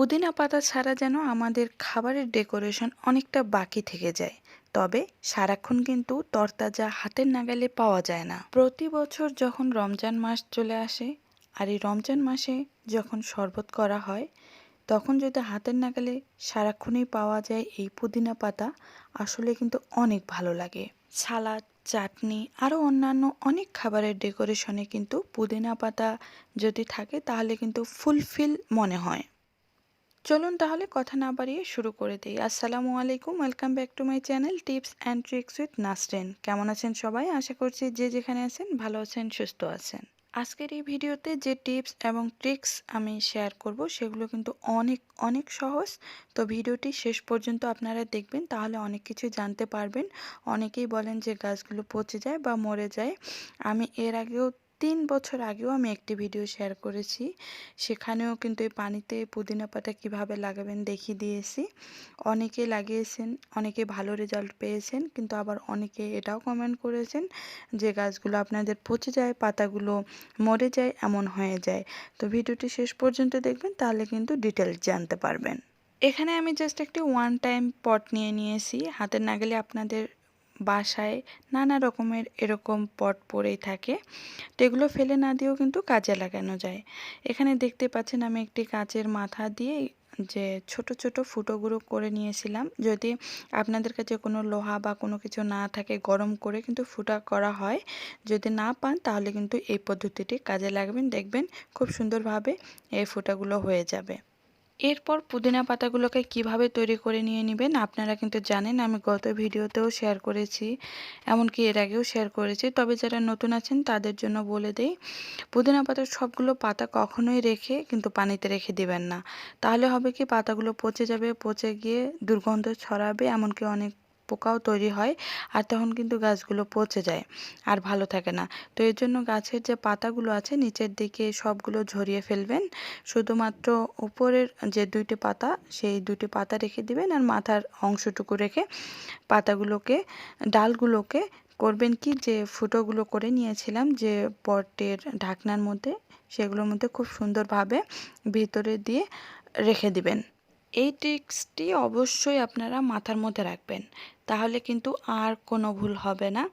পুদিনা পাতা ছাড়া যেন আমাদের খাবারের ডেকোরেশন অনেকটা বাকি থেকে যায়। তবে সারাক্ষণ কিন্তু তরতাজা হাতের নাগালে পাওয়া যায় না। প্রতি বছর যখন রমজান মাস চলে আসে, আর এই রমজান মাসে যখন শরবত করা হয়, তখন যদি হাতের নাগালে সারাক্ষণই পাওয়া যায় এই পুদিনা পাতা, আসলে কিন্তু অনেক ভালো লাগে। সালাদ, চাটনি আরও অন্যান্য অনেক খাবারের ডেকোরেশনে কিন্তু পুদিনা পাতা যদি থাকে, তাহলে কিন্তু ফুলফিল মনে হয়। চলুন তাহলে কথা না বাড়িয়ে শুরু করে দিই। আসসালামু আলাইকুম, welcome back to my channel tips and tricks with Nasrin. কেমন আছেন সবাই? আশা করছি যে যেখানে আছেন ভালো আছেন, সুস্থ আছেন। আজকের এই ভিডিওতে যে টিপস এবং ট্রিক্স আমি শেয়ার করব, সেগুলো কিন্তু অনেক অনেক সহজ। তো ভিডিওটি শেষ পর্যন্ত আপনারা দেখবেন, তাহলে অনেক কিছু জানতে পারবেন। অনেকেই বলেন যে গাছগুলো পচে যায় বা মরে যায়। আমি এর আগেও তিন বছর আগেও আমি একটি ভিডিও শেয়ার করেছি। সেখানেও কিন্তু এই পানিতে পুদিনা পাতা কীভাবে লাগাবেন দেখিয়ে দিয়েছি। অনেকে লাগিয়েছেন, অনেকে ভালো রেজাল্ট পেয়েছেন, কিন্তু আবার অনেকে এটাও কমেন্ট করেছেন যে গাছগুলো আপনাদের পচে যায়, পাতাগুলো মরে যায়, এমন হয়ে যায়। তো ভিডিওটি শেষ পর্যন্ত দেখবেন, তাহলে কিন্তু ডিটেলস জানতে পারবেন। এখানে আমি জাস্ট একটি ওয়ান টাইম পট নিয়ে নিয়েছি। হাতের নাগালে আপনাদের বাসায় নানা রকমের এরকম পট পড়েই থাকে। তো এগুলো ফেলে না দিয়েও কিন্তু কাজে লাগানো যায়। এখানে দেখতে পাচ্ছেন আমি একটি কাচের মাথা দিয়ে যে ছোট ছোট ফুটোগুলো করে নিয়েছিলাম। যদি আপনাদের কাছে কোনো লোহা বা কোনো কিছু না থাকে, গরম করে কিন্তু ফুটা করা হয়। যদি না পান, তাহলে কিন্তু এই পদ্ধতিটি কাজে লাগবেন দেখবেন খুব সুন্দরভাবে এই ফুটাগুলো হয়ে যাবে। এরপর পুদিনা পাতাগুলোকে কীভাবে তৈরি করে নিয়ে নেবেন আপনারা কিন্তু জানেন, আমি গত ভিডিওতেও শেয়ার করেছি, এমনকি এর আগেও শেয়ার করেছি। তবে যারা নতুন আছেন, তাদের জন্য বলে দেই, পুদিনা পাতার সবগুলো পাতা কখনোই রেখে কিন্তু পানিতে রেখে দিবেন না। তাহলে হবে কি, পাতাগুলো পচে যাবে, পচে গিয়ে দুর্গন্ধ ছড়াবে, এমনকি অনেক পোকাও তৈরি হয় আর তখন কিন্তু গাছগুলো পচে যায় আর ভালো থাকে না। তো এর জন্য গাছের যে পাতাগুলো আছে নিচের দিকে সবগুলো ঝরিয়ে ফেলবেন। শুধুমাত্র উপরের যে দুইটি পাতা, সেই দুটি পাতা রেখে দিবেন আর মাথার অংশটুকু রেখে পাতাগুলোকে, ডালগুলোকে করবেন কি যে ফুটোগুলো করে নিয়েছিলাম যে পটের ঢাকনার মধ্যে, সেগুলোর মধ্যে খুব সুন্দরভাবে ভিতরে দিয়ে রেখে দিবেন। এই ট্রিক্সটি অবশ্যই আপনারা মাথার মধ্যে রাখবেন। তাহলে কিন্তু আর কোনো ভুল হবে না।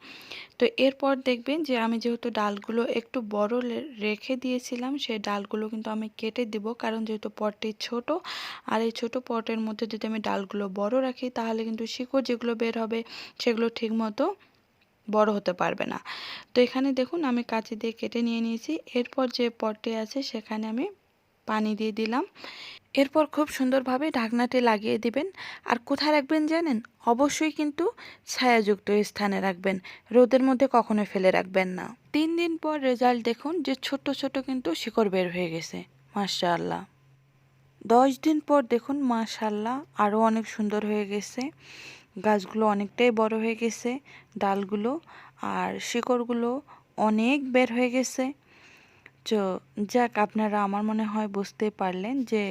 তো এরপর দেখবেন যে আমি যেহেতু ডালগুলো একটু বড় রেখে দিয়েছিলাম, সেই ডালগুলো কিন্তু আমি কেটে দিব। কারণ যেহেতু পটটি ছোট, আর এই ছোট পটের মধ্যে যদি আমি ডালগুলো বড় রাখি, তাহলে কিন্তু শিকড় যেগুলো বের হবে, সেগুলো ঠিকমতো বড় হতে পারবে না। তো এখানে দেখুন, আমি কাঁচি দিয়ে কেটে নিয়ে নিয়েছি। এরপর যে পটটি আছে, সেখানে আমি পানি দিয়ে দিলাম। এরপর খুব সুন্দরভাবে ঢাকনাটি লাগিয়ে দিবেন। আর কোথায় রাখবেন জানেন? অবশ্যই কিন্তু ছায়াযুক্ত স্থানে রাখবেন। রোদের মধ্যে কখনো ফেলে রাখবেন না। তিন দিন পর রেজাল্ট দেখুন যে ছোট ছোট কিন্তু শিকড় বের হয়ে গেছে। মাশাআল্লাহ। দশ দিন পর দেখুন মাশাল্লাহ আরও অনেক সুন্দর হয়ে গেছে। গাছগুলো অনেকটাই বড় হয়ে গেছে, ডালগুলো আর শিকড়গুলো অনেক বের হয়ে গেছে। তো যাক, আপনারা আমার মনে হয় বুঝতে পারলেন যে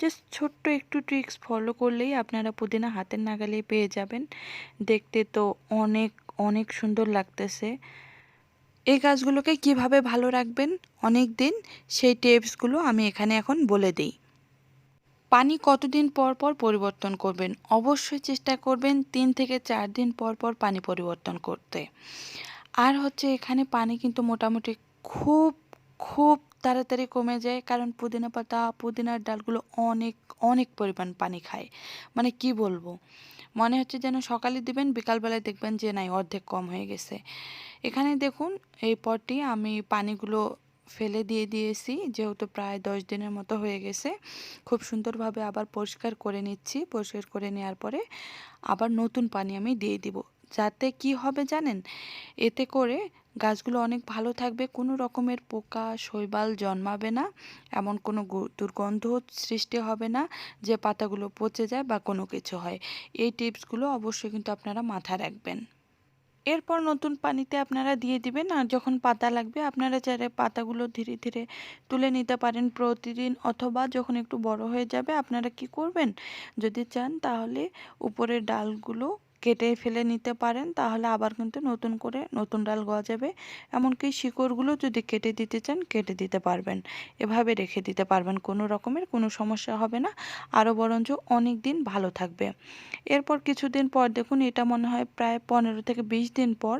জাস্ট ছোট্ট একটু ট্রিক্স ফলো করলেই আপনারা পুদিনা হাতের নাগালেই পেয়ে যাবেন। দেখতে তো অনেক অনেক সুন্দর লাগতেছে। এই গাছগুলোকে কীভাবে ভালো রাখবেন অনেক দিন, সেই টিপসগুলো আমি এখানে এখন বলে দিই। পানি কতদিন পর পর পরিবর্তন করবেন? অবশ্যই চেষ্টা করবেন তিন থেকে চার দিন পর পর পানি পরিবর্তন করতে। আর হচ্ছে এখানে পানি কিন্তু মোটামুটি খুব খুব তাড়াতাড়ি কমে যায়, কারণ পুদিনা পাতা, পুদিনার ডালগুলো অনেক অনেক পরিমাণ পানি খায়। মানে কি বলব? মনে হচ্ছে যেন সকালে দিবেন, বিকালবেলায় দেখবেন যে নাই, অর্ধেক কম হয়ে গেছে। এখানে দেখুন, এই পরটি আমি পানিগুলো ফেলে দিয়ে দিয়েছি, যেহেতু প্রায় দশ দিনের মতো হয়ে গেছে। খুব সুন্দরভাবে আবার পরিষ্কার করে নিচ্ছি। পরিষ্কার করে নেওয়ার পরে আবার নতুন পানি আমি দিয়ে দিব। যাতে কি হবে জানেন? এতে করে গাছগুলো অনেক ভালো থাকবে, কোনো রকমের পোকা, শৈবাল জন্মাবে না, এমন কোনো দুর্গন্ধ সৃষ্টি হবে না যে পাতাগুলো পচে যায় বা কোনো কিছু হয়। এই টিপসগুলো অবশ্যই কিন্তু আপনারা মাথায় রাখবেন। এরপর নতুন পানিতে আপনারা দিয়ে দিবেন, আর যখন পাতা লাগবে আপনারা চাইলে পাতাগুলো ধীরে ধীরে তুলে নিতে পারেন প্রতিদিন, অথবা যখন একটু বড় হয়ে যাবে আপনারা কি করবেন? যদি চান তাহলে উপরের ডালগুলো কেটে ফেলে নিতে পারেন, তাহলে আবার কিন্তু নতুন করে নতুন ডাল গজাবে এমনকি শিকড়গুলো যদি কেটে দিতে চান, কেটে দিতে পারবেন। এভাবে রেখে দিতে পারবেন, কোনো রকমের কোনো সমস্যা হবে না। আরও বরঞ্চ অনেক দিন ভালো থাকবে। এরপর কিছুদিন পর দেখুন, এটা মনে হয় প্রায় পনেরো থেকে বিশ দিন পর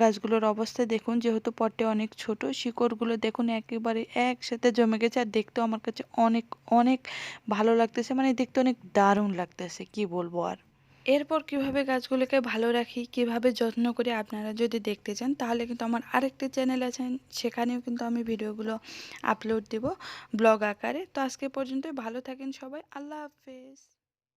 গাছগুলোর অবস্থা। দেখুন, যেহেতু পটে অনেক ছোট, শিকড়গুলো দেখুন একেবারে একসাথে জমে গেছে। আর দেখতেও আমার কাছে অনেক অনেক ভালো লাগতেছে। মানে দেখতে অনেক দারুণ লাগতেছে, কি বলব আর। এরপর কীভাবে গাছগুলোকে ভালো রাখি, কীভাবে যত্ন করি আপনারা যদি দেখতে চান, তাহলে কিন্তু আমার আরেকটি চ্যানেল আছেন সেখানেও কিন্তু আমি ভিডিওগুলো আপলোড দেব, ব্লগ আকারে। তো আজকে পর্যন্তই, ভালো থাকেন সবাই, আল্লাহ হাফেজ।